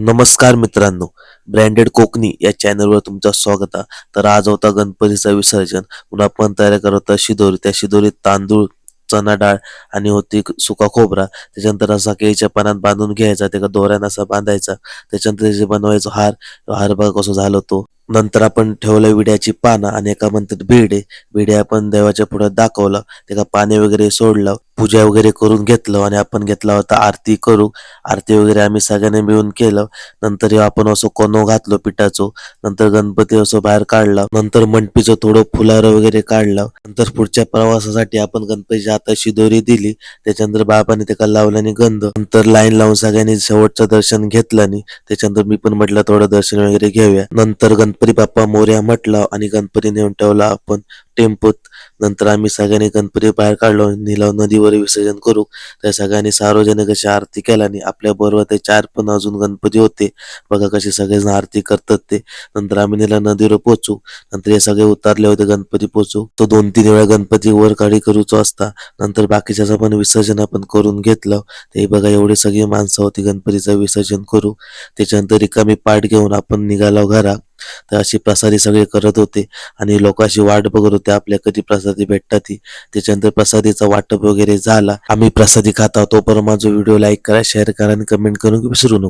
नमस्कार मित्रांनो ब्रँडेड कोकणी या चॅनलवर तुमचं स्वागत आहे. तर आज होता गणपतीचं विसर्जन. पुन्हा आपण तयार करत होता शिदोरी त्या शिदोरीत तांदूळ चणा डाळ आणि होती सुका खोबरा. त्याच्यानंतर असा केळीच्या पानात बांधून घ्यायचा त्याला दोऱ्यानं असा बांधायचा. त्याच्यानंतर त्याचे बनवायचो हार हार बघा कसं झालं तो. नंतर आपण ठेवलं विड्याची पानं आणि एका म्हणतात भिडे भिडे आपण देवाच्या पुढे दाखवलं त्याला पाणी वगैरे सोडलं पूजा वगैरे करून घेतलं आणि आपण घेतला होता आरती करू. आरती वगैरे आम्ही सगळ्यांनी मिळून केलं. नंतर आपण असं कोनो घातलो पिठाचो. नंतर गणपती असं बाहेर काढला. नंतर मंडपीचं थोडं फुलार वगैरे काढलं. नंतर पुढच्या प्रवासासाठी आपण गणपतीच्या हाताशी दोरी दिली. त्याच्यानंतर बाबाने त्याला लावलं आणि गंध. नंतर लाईन लावून सगळ्यांनी शेवटचं दर्शन घेतलं आणि त्याच्यानंतर मी पण म्हटलं थोडं दर्शन वगैरे घेऊया. नंतर गणपती बाप्पा मोर्या म्हटलं आणि गणपती नेऊन ठेवला आपण. टेम्पोत. नंतर आम्ही सगळ्यांनी गणपती बाहेर काढलो निलाव नदीवर विसर्जन करू. त्या सगळ्यांनी सार्वजनिक अशी आरती केला आणि आपल्या बरोबर ते चार पण अजून गणपती होते. बघा कसे सगळेजण आरती करतात ते. नंतर आम्ही निला नदीवर पोचू नंतर हे सगळे उतारले होते गणपती पोचू तो दोन तीन वेळा गणपती वर काढी करूचो असता. नंतर बाकीच्याचं पण विसर्जन आपण करून घेतलं. ते बघा एवढे सगळी माणसं होती गणपतीचं विसर्जन करू. त्याच्यानंतर रिकामी पाठ घेऊन आपण निघालो घरा तर अशी प्रसादी सगळे करत होते. आणि लोक अशी वाट बघत होते आपल्या कधी प्रसादी भेटतात ती त्याच्यानंतर प्रसादीचा वाटप वगैरे झाला. आम्ही प्रसादी खाता तो पण माझा व्हिडिओ लाईक करा शेअर करा आणि कमेंट करून विसरू नको.